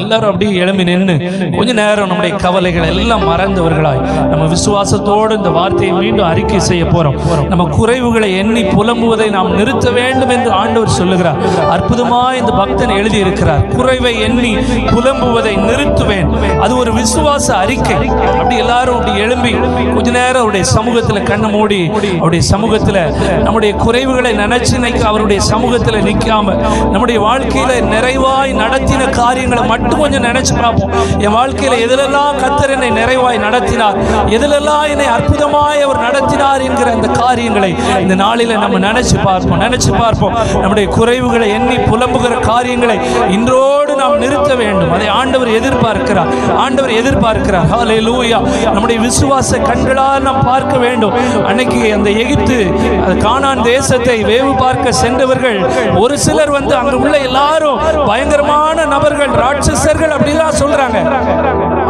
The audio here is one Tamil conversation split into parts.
எல்லாரும் அப்படியே எழும்பி நின்று கொஞ்ச நேரம் நம்முடைய கவலைகள் எல்லாம் மறந்தவர்களாய் நம்ம விசுவாசத்தோடு இந்த வார்த்தையை மீண்டும் அறிக்கை செய்ய போறோம். நம்ம குறைவுகளை எண்ணி புலம்புவதை நாம் நிறுத்த வேண்டும் என்று ஆண்டவர் சொல்லுகிறார். அற்புதமாய் இந்த பக்தன் எழுதி இருக்கிறார் குறைவை எண்ணி புலம்புவதை நிறுத்துவேன். அது ஒரு விசுவாச அறிக்கை. அப்படி எல்லாரும் அப்படி எழும்பி கொஞ்ச நேரம் அவருடைய சமூகத்தில் கண்ணு மூடி அவருடைய சமூகத்தில் நம்முடைய குறைவுகளை நினைச்சு நினைக்க அவருடைய சமூகத்தில் நிற்காம நம்முடைய வாழ்க்கையில நிறைவாய் நடத்தின காரியங்களை மட்டும் கொஞ்சம் நினைச்சு பார்ப்போம் என் வாழ்க்கையில் எதிலெல்லாம் கத்தர் என்னை நிறைவாய் நடத்தினார் எதிலெல்லாம் என்னை அற்புதமாய் அவர் நடத்தினார் என்கிற அந்த காரியங்களை இந்த நாளில நம்ம நினைச்சு பார்ப்போம் நினைச்சு பார்ப்போம். நம்முடைய குறைவுகளை எண்ணி புலம்புகிற காரியங்களை இன்றோடு நாம் நிறுத்த வேண்டும். அதை ஆண்டவர் எதிர்பார்க்கிறார். ஆண்டவர் எதிர்பார்க்கிறார். ஹalleluya நம்முடைய விசுவாச கண்களால் நாம் பார்க்க வேண்டும். அன்னைக்கு அந்த எகிப்து அது தேசத்தை வேவு பார்க்க சென்றவர்கள் ஒரு சிலர் வந்து அங்கு உள்ள எல்லாரும் பயங்கரமான நபர்கள் சிஸ்டர்கள் அப்படிலாம் சொல்றாங்க.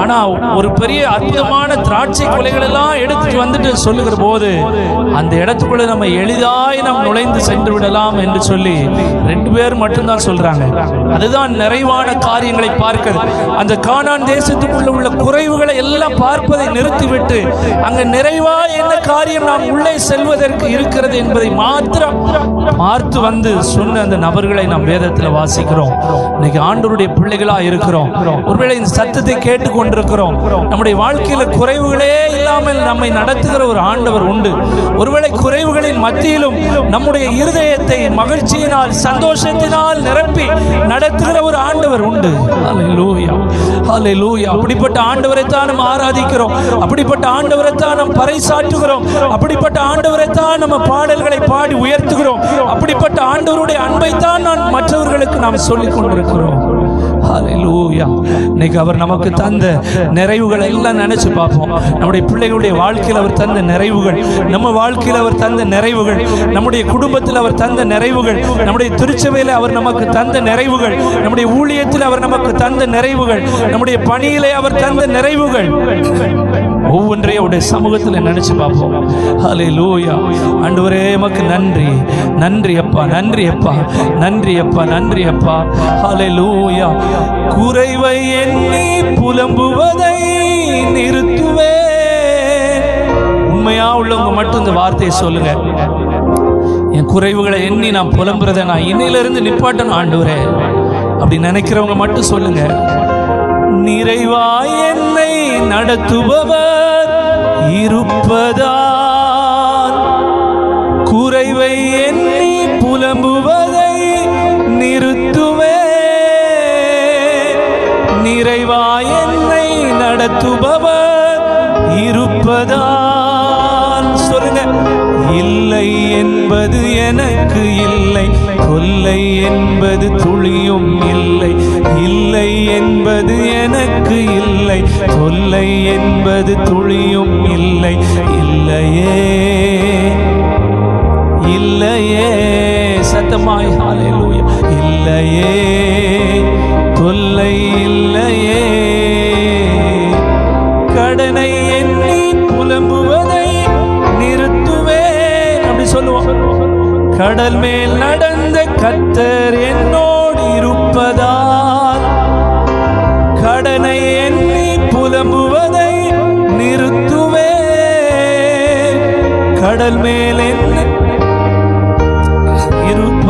ஆனா ஒரு பெரிய அற்புதமான திராட்சை கொலைகள் எல்லாம் எடுத்துட்டு வந்துட்டு சொல்லுகிற போது அந்த இடத்துக்குள்ள நம்ம எளிதாய் நாம் நுழைந்து சென்று விடலாம் என்று சொல்லி ரெண்டு பேர் மட்டும்தான் சொல்றாங்க. அதுதான் நிறைவான காரியங்களை பார்க்கிறது. அந்த கானான் தேசத்துக்குள்ள உள்ள குறைவுகளை எல்லாம் பார்ப்பதை நிறுத்திவிட்டு அங்க நிறைவா என்ன காரியம் நாம் உள்ளே செல்வதற்கு இருக்கிறது என்பதை மாத்திரம் பார்த்து வந்து சொன்ன அந்த நபர்களை நாம் வேதத்தில் வாசிக்கிறோம். இன்னைக்கு ஆண்டவருடைய பிள்ளைகளா இருக்கிறோம். ஒருவேளை இந்த சத்தத்தை கொண்டிருக்கிறோம். நம்முடைய வாழ்க்கையில குறைவுகளே இல்லாமல் நம்மை நடத்துகிற ஒரு ஆண்டவர் உண்டு. ஒருவேளை குறைவுகளின் மத்தியிலும் நம்முடைய இருதயத்தை மகிழ்ச்சியினால் சந்தோஷத்தினால் நிரப்பி நடத்துகிற ஒரு ஆண்டவர் உண்டு. ஹalleluya. ஹalleluya. அப்படிப்பட்ட ஆண்டவரை தான் ஆராதிக்கிறோம். அப்படிப்பட்ட ஆண்டவரை தான் நாம் பறைசாற்றுகிறோம். அப்படிப்பட்ட ஆண்டவரை தான் நம்ம பாடல்களை பாடி உயர்த்துகிறோம். அப்படிப்பட்ட ஆண்டவருடைய அன்பை தான் நான் மற்றவர்களுக்கு நாம் சொல்லிக் கொண்டிருக்கிறோம். இன்னைக்கு அவர் நமக்கு தந்த நிறைவுகளை எல்லாம் நினைச்சு பார்ப்போம். நம்முடைய பிள்ளைகளுடைய வாழ்க்கையில் அவர் தந்த நிறைவுகள் நம்ம வாழ்க்கையில் அவர் தந்த நிறைவுகள் நம்முடைய குடும்பத்தில் அவர் தந்த நிறைவுகள் நம்முடைய திருச்சபையில் அவர் நமக்கு தந்த நிறைவுகள் நம்முடைய ஊழியத்தில் அவர் நமக்கு தந்த நிறைவுகள் நம்முடைய பணியிலே அவர் தந்த நிறைவுகள். ஒவ்வொன்றையும் அவருடைய சமூகத்தில் நினைச்சு பார்ப்போம். ஹalleluya ஆண்டவரே மக்கு நன்றி. நன்றி அப்பா நன்றி அப்பா. நன்றி அப்பா நன்றி அப்பா. ஹalleluya குறைவை எண்ணி புலம்புவதை நிறுத்துவே உண்மையா உள்ளவங்க மட்டும் இந்த வார்த்தையை சொல்லுங்க. என் குறைவுகளை எண்ணி நான் புலம்புறதை நான் இன்னிலிருந்து நிப்பாட்டணும் ஆண்டுவரே. அப்படி நினைக்கிறவங்க மட்டும் சொல்லுங்க. நிறைவாய் என்னை நடத்துபவர் இருப்பதா? இல்லையே சத்தமாய் ஹalleluya இல்லையே தொல்லை இல்லையே. கடனை எண்ணி புலம்புவதை நிறுத்துவேன் அப்படி சொல்லுவோம். கடல் மேல் நடந்த கத்தர் என்னோடு இருப்பதால் கடனை எண்ணி புலம்புவதை நிறுத்துவே கடல் மேல் என்ன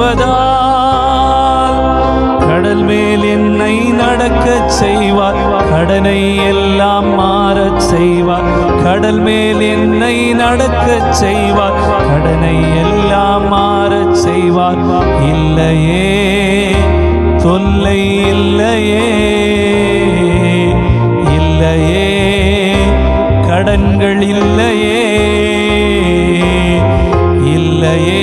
இருப்பதால் கடல் மேல் என்னை நடக்கச் செய்வார் கடனை எல்லாம் மாறச் செய்வார். கடல் மேல் என்னை நடக்கச் செய்வார் கடனை எல்லாம் மாறச் செய்வார். இல்லையே தொல்லை இல்லையே இல்லையே கடன்கள் இல்லையே இல்லையே.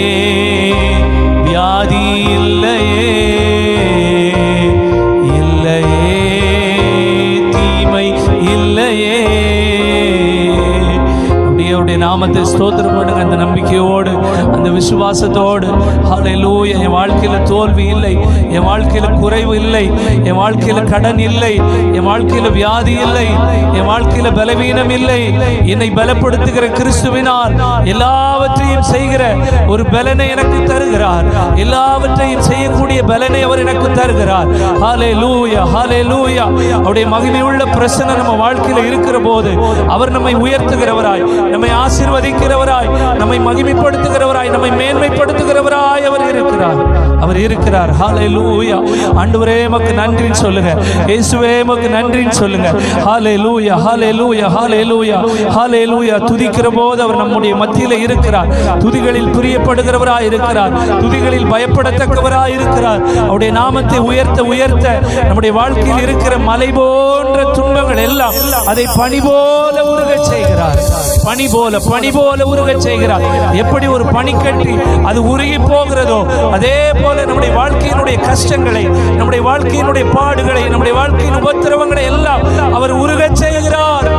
அப்படியே நாமத்தை ஸ்தோத்திரம் பண்ணுங்க அந்த நம்பிக்கையோடு அந்த விசுவாசத்தோடு. ஹalleluya என் வாழ்க்கையில் தோல்வி இல்லை. என் வாழ்க்கையில குறைவு இல்லை. என் வாழ்க்கையில கடன் இல்லை. என் வாழ்க்கையில வியாதி இல்லை. என் வாழ்க்கையில பலவீனம் இல்லை. என்னை பலப்படுத்துகிற கிறிஸ்துவினால் எல்லாவற்றையும் செய்கிற ஒரு பலனை எனக்கு தருகிறார். எல்லாவற்றையும் செய்யக்கூடிய பலனை அவர் எனக்கு தருகிறார். ஹாலே லூயா ஹாலே லூயா அவருடைய மகிமையுள்ள பிரச்சனை நம்ம வாழ்க்கையில இருக்கிற போது அவர் நம்மை உயர்த்துகிறவராய் நம்மை ஆசீர்வதிக்கிறவராய் நம்மை மகிமைப்படுத்துகிறவராய் நம்மை மேன்மைப்படுத்துகிறவராய் அவர் இருக்கிறார். அவர் இருக்கிறார். ஹalleluya ஆண்டவரே மக்கு நன்றின்னு சொல்லுங்க. இயேசுவே மக்கு நன்றின்னு சொல்லுங்க. ஹalleluya ஹalleluya ஹalleluya ஹalleluya துதிக்கிற போது அவர் நம்முடைய மத்தியில் இருக்கிறார். துதிகளில் பிரியப்படுகிறவராய் இருக்கிறார். துதிகளில் பயப்படத்தக்கவராய் இருக்கிறார். அவருடைய நாமத்தை உயர்த்த உயர்த்த நம்முடைய வாழ்க்கையில் இருக்கிற மலை போன்ற துன்பங்கள் எல்லாம் அதை பணி போல உருகச் செய்கிறார். பனி போல பனி போல உருகச் செய்கிறார். எப்படி ஒரு பனிக்கட்டி அது உருகி போகிறதோ அதே போல நம்முடைய வாழ்க்கையினுடைய கஷ்டங்களை நம்முடைய வாழ்க்கையினுடைய பாடுகளை நம்முடைய வாழ்க்கையின் உபத்திரவங்களை எல்லாம் அவர் உருகச் செய்கிறார்.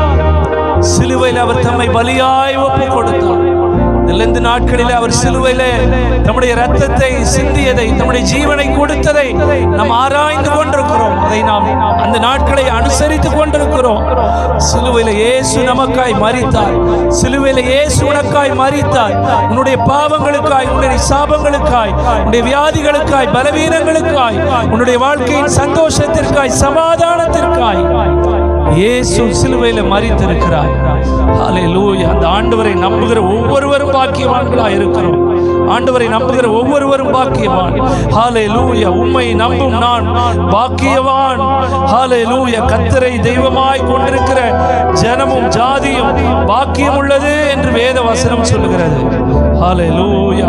சிலுவையில் அவர் தம்மை பலியாய் ஒப்பு கொடுத்தார் இந்த நாட்களிலே அவர் சிலுவையிலே நம்முடைய ரத்தத்தை சிந்தியதை நம்முடைய ஜீவனை கொடுத்ததை நாம் ஆராய்ந்து கொண்டிருக்கிறோம். அதை நாம் அந்த நாட்களை அனுசரித்து கொண்டிருக்கிறோம். சிலுவையில இயேசு நமக்காய் மறித்தார் சிலுவையில இயேசு உனக்காய் மறித்தார் உன்னுடைய பாவங்களுக்காய் உன்னுடைய சாபங்களுக்காய் உன்னுடைய வியாதிகளுக்காய் பலவீனங்களுக்காய் உன்னுடைய வாழ்க்கையின் சந்தோஷத்திற்காய் சமாதானத்திற்காய். இயேசு சிலுவையில் மறித்திருக்கிறார் ஹalleluya. அந்த ஆண்டவரை நம்புகிற ஒவ்வொருவரும் பாக்கியவான்களா இருக்கிறோம். ஆண்டவரை நம்புகிற ஒவ்வொருவரும் பாக்கியவான். ஹalleluya. உம்மை நம்பும் நான் பாக்கியவான். ஹalleluya. கத்தரை தெய்வமாய் கொண்டிருக்கிற ஜனமும் ஜாதியும் பாக்கியம் உள்ளது என்று வேத வசனம் சொல்லுகிறது. ஹalleluya.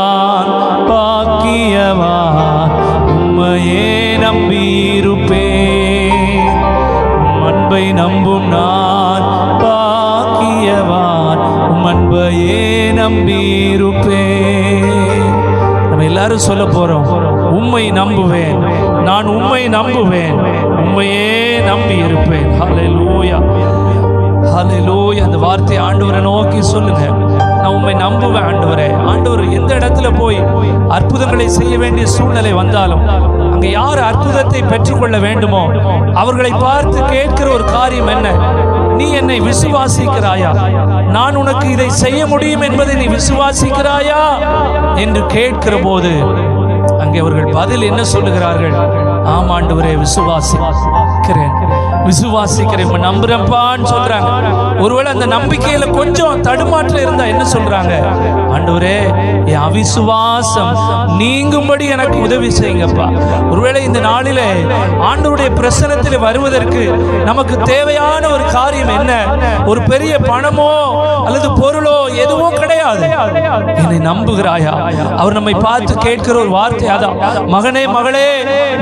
உம்மையே நம்பியிருப்பேன் அன்பை நம்பும் நான் பாக்கியவான். உம் அன்பையே நம்பியிருப்பேன் நம்ம எல்லாரும் சொல்ல போறோம் உம்மை நம்புவேன் நான் உம்மை நம்புவேன். உம்மையே நம்பி இருப்பேன் ஹalleluya. ஹalleluya. அந்த வார்த்தை ஆண்டவரை நோக்கி சொல்லுங்க. நான் உண்மை நம்புவேன் ஆண்டவரே. ஆண்டவர் எந்த இடத்துல போய் அற்புதங்களை செய்ய வேண்டிய சூழ்நிலை வந்தாலும் அங்க யார் அற்புதத்தை பெற்றுக்கொள்ள வேண்டுமோ அவர்களை பார்த்து கேட்கிற ஒரு காரியம் என்ன? நீ என்னை விசுவாசிக்கிறாயா? நான் உனக்கு இதை செய்ய முடியும் என்பதை நீ விசுவாசிக்கிறாயா? என்று கேட்கிற போது அங்கே அவர்கள் பதில் என்ன சொல்லுகிறார்கள்? ஆமாண்டவரே விசுவாசிக்கிறேன். விசுவாசிக்கிறேன் இப்ப நம்புறப்பான்னு சொல்றாங்க. ஒருவேளை அந்த நம்பிக்கையில கொஞ்சம் தடுமாற்றம் இருந்தா என்ன சொல்றாங்க? ஆண்டவரே என் அவிசுவாசம் நீங்கும்படி எனக்கு உதவி செய்யுங்கப்பா. ஒருவேளை இந்த நாளிலே ஆண்டவருடைய பிரசனத்தில் வருவதற்கு நமக்கு தேவையான ஒரு காரியம் என்ன? ஒரு பெரிய பணமோ அல்லது பொருளோ எதுவும் கிடையாது. என்னை நம்புகிறாயா? அவர் நம்மை பார்த்து கேட்கிற ஒரு வார்த்தை அதான் மகனே மகளே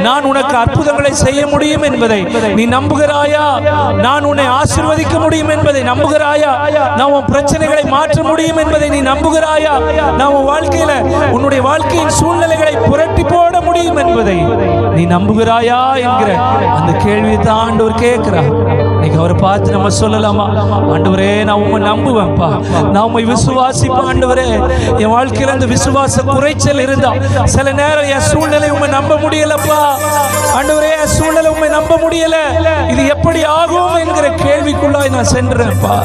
நான் உனக்கு அற்புதங்களை செய்ய முடியும் என்பதை நீ நம்புகிறாயா? நான் உன்னை ஆசிர்வதிக்க முடியும் என்பதை நம்புகிறாயா? நான் உன் பிரச்சனைகளை மாற்ற முடியும் என்பதை நீ நம்புகிறாயா? நான் உன் வாழ்க்கையில உன்னுடைய வாழ்க்கையின் சூழ்நிலைகளை புரட்டி போட முடியும் என்பதை நீ நம்புகிறாயா என்கிற அந்த கேள்வியை தான் ஆண்டவர் கேட்கிறார். அவரை பார்த்து நம்ம சொல்லலாமா? ஆண்டவரே நான் உண்மை நம்புவேன்ப்பா. நான் உண்மை விசுவாசிப்பா ஆண்டவரே. என் வாழ்க்கையில அந்த விசுவாச குறைச்சல் இருந்தா சில நேரம் என் சூழ்நிலை உண்மை நம்ப முடியலப்பா. ஆண்டவரே என் சூழ்நிலை உண்மை நம்ப முடியல. இது எப்படி ஆகும் என்கிற கேள்விக்குள்ளாய் நான் சென்றேன்ப்பா.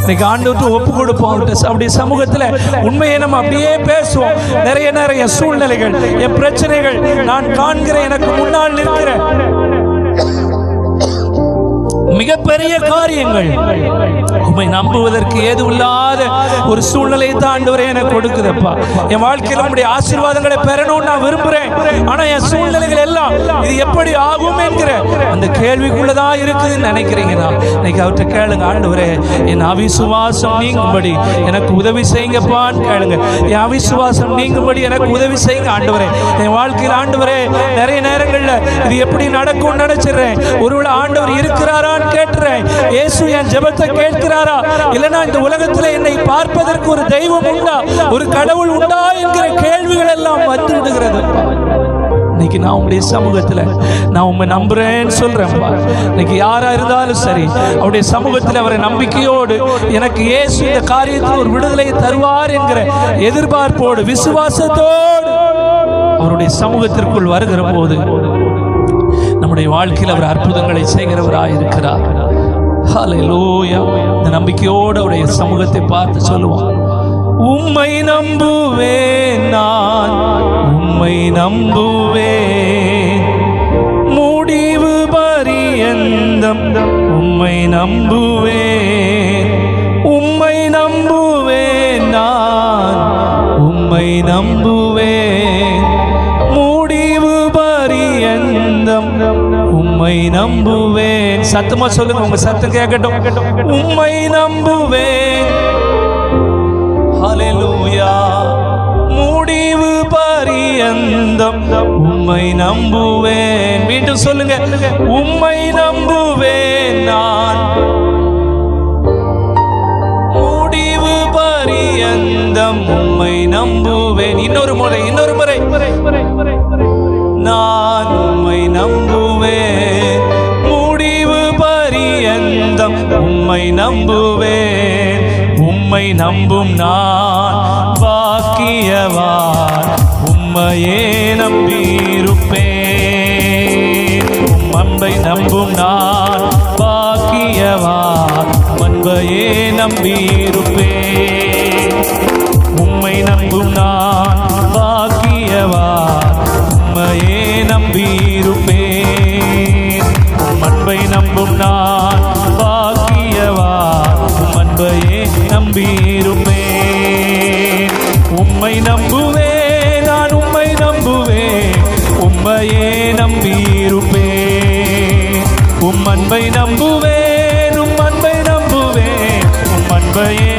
இன்னைக்கு ஆண்டவர்கிட்ட ஒப்பு கொடுப்போம் அவர்கிட்ட அப்படியே சமூகத்தில் உண்மையை நம்ம அப்படியே பேசுவோம். நிறைய நேரம் என் சூழ்நிலைகள் என் பிரச்சனைகள் நான் காண்கிற எனக்கு முன்னால் நிற்கிற மிகப்பெரிய காரியங்கள். உண்மை நம்புவதற்கு ஏதுவில்லாத ஒரு சூழ்நிலையை தாண்டுவரே எனக்கு கொடுக்குதப்பா. என் வாழ்க்கையில் உங்களுடைய ஆசீர்வாதங்களை பெறணும்னு நான் விரும்புறேன். ஆனா என் சூழ்நிலைகள் எல்லாம் இது எப்படி ஆகும் என்கிற அந்த கேள்விக்குள்ளதான் இருக்குதுன்னு நினைக்கிறீங்கன்னா இன்னைக்கு அவர்கிட்ட கேளுங்க ஆண்டவரே என் அவிசுவாசம் நீங்கும்படி எனக்கு உதவி செய்யுங்கப்பான்னு கேளுங்க. என் அவிசுவாசம் நீங்கும்படி எனக்கு உதவி செய்யுங்க ஆண்டவரே. என் வாழ்க்கையில் ஆண்டவரே நிறைய நேரங்களில் இது எப்படி நடக்கும்னு நினைச்சிடுறேன். ஒருவேளை ஆண்டவர் இருக்கிறாரான்னு கேட்டுறேன். இயேசு என் ஜெபத்தை கேட்டு இருக்கிறாரா? இல்லைன்னா இந்த உலகத்தில் என்னை பார்ப்பதற்கு ஒரு தெய்வம் உண்டா? ஒரு கடவுள் உண்டா என்கிற கேள்விகள் எல்லாம் வந்து விடுகிறது. இன்னைக்கு நான் உங்களுடைய சமூகத்துல நான் உண்மை நம்புறேன்னு சொல்றேன்ப்பா இன்னைக்கு யாரா இருந்தாலும் சரி அவருடைய சமூகத்தில் அவரை நம்பிக்கையோடு எனக்கு ஏசு இந்த காரியத்தில் ஒரு விடுதலை தருவார் என்கிற எதிர்பார்ப்போடு விசுவாசத்தோடு அவருடைய சமூகத்திற்குள் வருகிற போது நம்முடைய வாழ்க்கையில் அவர் அற்புதங்களை செய்கிறவராக இருக்கிறார் இந்த நம்பிக்கையோடு அவருடைய சமூகத்தை பார்த்து சொல்லுவோம். உம்மை நம்புவேன் நான். உம்மை நம்புவேன். முடிவு பரியந்தம். உம்மை நம்புவேன். உம்மை நம்புவேன் நான். உம்மை நம்புவேன். முடிவு பரியந்தம். உம்மை நம்புவேன். சத்தமா சொல்லுங்க உங்க சத்தம் கேட்கட்டும். உண்மை நம்புவேன். ஹalleluya முடிவு பரியந்தம். உம்மை நம்புவேன். மீண்டும் சொல்லுங்க உம்மை நம்புவேன் நான். முடிவு பரியந்தம். உம்மை நம்புவேன். இன்னொரு முறை இன்னொரு முறை. நான் நம்புவேன். உம்மை நம்பும் நான் பாக்கியவான். உம்மையே நம்பியிருப்பேன். உம் அன்பை நம்பும் நான் பாக்கியவான். அன்பையே நம்பியிருப்பேன். நம்புவேன் உம் அன்பை நம்புவேன் உம் அன்பையே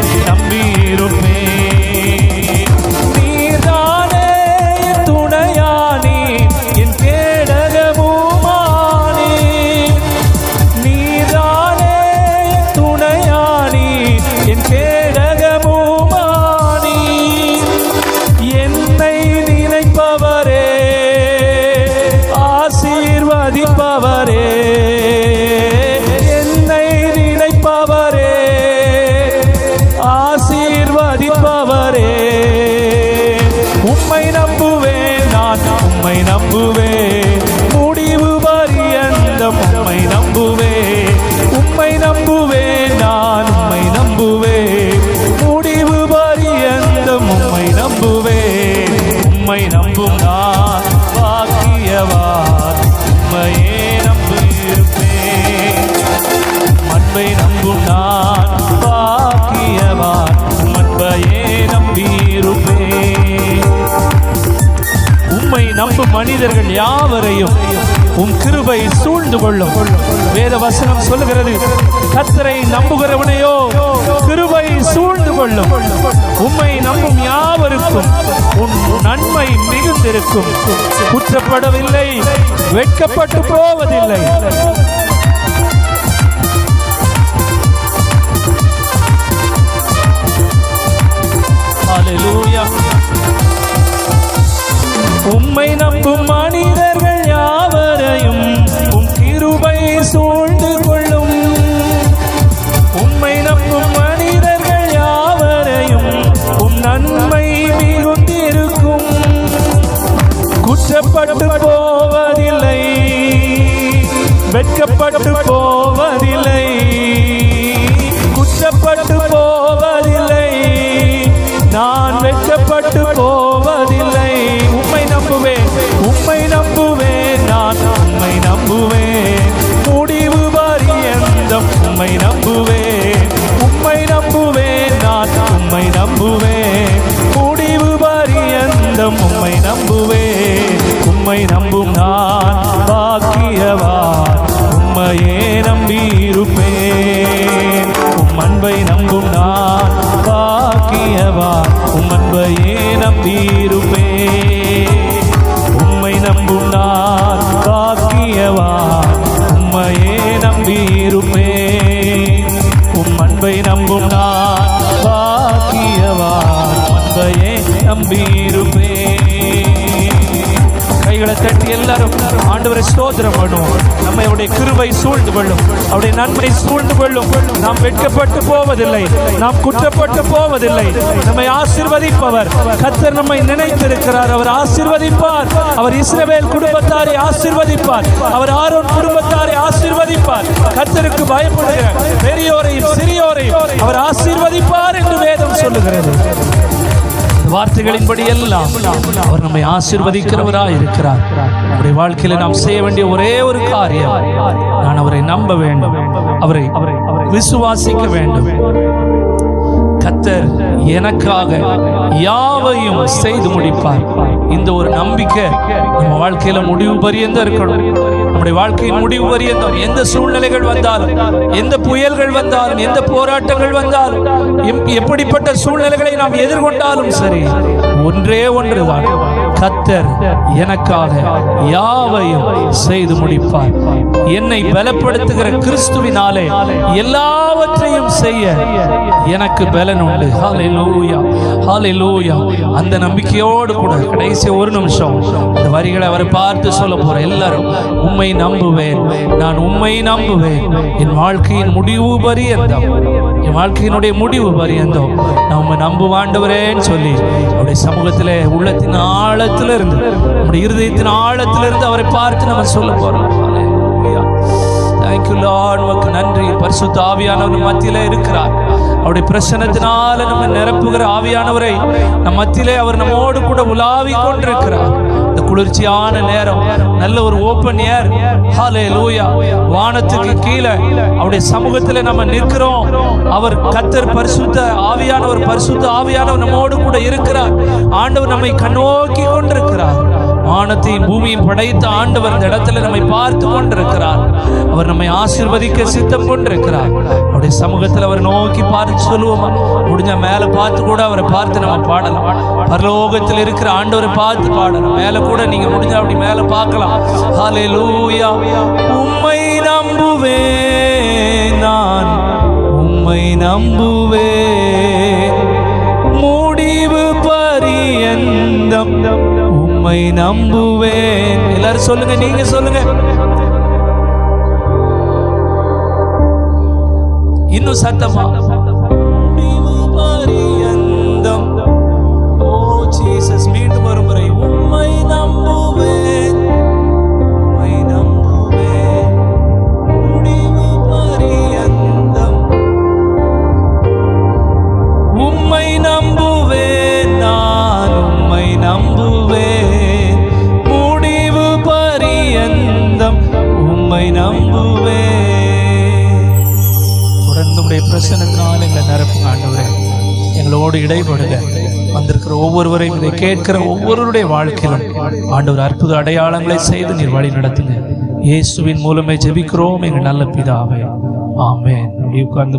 நம்பும் மனிதர்கள் யாவரையும் உம் கிருபை சூழ்ந்து கொள்ளும். வேத வசனம் சொல்லுகிறது கத்தரை நம்புகிறவனையோ கிருபை சூழ்ந்து கொள்ளும். உம்மை நம்பும் யாவருக்கும் உன் நன்மை மிகுந்திருக்கும். குற்றப்படவில்லை வெட்கப்பட்டு போவதில்லை. உம்மை நம்பும் மனிதர்கள் யாவரையும் உம் கிருபை சூழ்ந்து கொள்ளும். உம்மை நம்பும் மனிதர்கள் யாவரையும் உம் நன்மை மிகுந்திருக்கும். குற்றப்பட்டு போவதில்லை. வெட்கப்பட்டு நம்பியிருப்பே கைகளை தட்டி எல்லாரும் ஆண்டவரை ஸ்தோத்திரம் பண்ணுவோம். நம்ம அவருடைய கிருவை சூழ்ந்து கொள்ளும். அவருடைய நன்மை சூழ்ந்து கொள்ளும். நாம் வெட்கப்பட்டு போவதில்லை. நாம் குற்றப்பட்டு போவதில்லை. நம்மை ஆசிர்வதிப்பவர். கத்தர் நம்மை நினைத்திருக்கிறார். அவர் ஆசிர்வதிப்பார். அவர் இஸ்ரவேல் குடும்பத்தாரை ஆசிர்வதிப்பார். அவர் ஆரோன் குடும்பத்தாரை ஆசிர்வதிப்பார். கத்தருக்கு பயப்படுகிற பெரியோரையும் சிறியோரையும் அவர் ஆசிர்வதிப்பார் என்று வேதம் சொல்லுகிறது. வார்த்தைகளின்படி எல்லாம் அவர் நம்மை ஆசிர்வதிக்கிறவராய் இருக்கிறார் நம்முடைய வாழ்க்கையில நாம் செய்ய வேண்டிய ஒரே ஒரு காரியம் நான் அவரை நம்ப வேண்டும் அவரை விசுவாசிக்க வேண்டும். கத்தர் எனக்காக யாவையும் செய்து முடிப்பார். இந்த ஒரு நம்பிக்கை நம்ம வாழ்க்கையில முடிவு பரியந்த இருக்கணும். நம்முடைய வாழ்க்கையின் முடிவு வரையும் எந்த சூழ்நிலைகள் வந்தாலும் எந்த புயல்கள் வந்தாலும் எந்த போராட்டங்கள் வந்தாலும் எம்- எப்படிப்பட்ட சூழ்நிலைகளை நாம் எதிர்கொண்டாலும் சரி ஒன்றே ஒன்றுதான் கத்தர் எனக்காக யாவையும் செய்து முடிப்பார். என்னை பலப்படுத்துகிற கிறிஸ்துவினாலே எல்லாவற்றையும் செய்ய எனக்கு பலன் உண்டு. ஹாலே லூயா ஹாலே லூயா அந்த நம்பிக்கையோடு கூட கடைசி ஒரு நிமிஷம் இந்த வரிகளை அவரை பார்த்து சொல்ல போற எல்லாரும் உண்மை நம்புவேன் நான் உம்மை நம்புவேன். என் வாழ்க்கையின் முடிவு பரியந்தம். என் வாழ்க்கையினுடைய முடிவு பரியந்தம். நான் உம்மை நம்புவாண்டவரேன்னு சொல்லி அவருடைய சமூகத்திலே உள்ளத்தின் ஆழ இருந்து நம்முடைய இருதயத்தின் ஆழத்திலிருந்து அவரை பார்த்து நம்ம சொல்ல போறோம். தேங்க்யூ லார்ட் உமக்கு நன்றி. பரிசுத்த ஆவியானவர் மத்தியிலே இருக்கிறார். அவருடைய பிரசனத்தினால நம்ம நிரப்புகிற ஆவியானவரை நம் மத்தியிலே அவர் நம்மோடு கூட உலாவி கொண்டிருக்கிறார். இந்த குளிர்ச்சியான நேரம் நல்ல ஒரு ஓப்பன் ஏர் ஹாலே லூயா வானத்துக்கு கீழே அவருடைய சமூகத்துல நம்ம நிற்கிறோம். அவர் கத்தர் பரிசுத்த ஆவியானவர் பரிசுத்த ஆவியானவர் நம்மோடு கூட இருக்கிறார். ஆண்டவர் நம்மை கண்ணோக்கி கொண்டிருக்கிறார். வானத்தையும் பூமியும் படைத்த ஆண்டவர் இந்த இடத்துல நம்மை பார்த்து கொண்டிருக்கிறார். அவர் நம்மை ஆசிர்வதிக்க சித்தம் கொண்டிருக்கிறார். அவருடைய சமூகத்தில் அவரை நோக்கி பார்த்து சொல்லுவோமா. முடிஞ்ச மேலே பார்த்து கூட அவரை பார்த்து நம்ம பாடலாம். பரலோகத்தில் இருக்கிற ஆண்டவரை பார்த்து பாடலாம். மேலே கூட நீங்கள் முடிஞ்சா அப்படி மேலே பார்க்கலாம். ஹalleluya உம்மை நம்புவே நான். உம்மை நம்புவேன். முடிவு பரியந்தம். உம்மை நம்புவேன். எல்லாரும் சொல்லுங்க நீங்க சொல்லுங்க. இன்னும் சத்தமா? கேட்கிற ஒவ்வொருடைய வாழ்க்கையிலும் ஆண்டவர் அற்புத அடையாளங்களை செய்து நீர் வழி நடத்துங்க. இயேசுவின் மூலமே ஜெபிக்கிறோம் எங்கள் நல்ல பிதாவே. ஆமே உட்கார்ந்து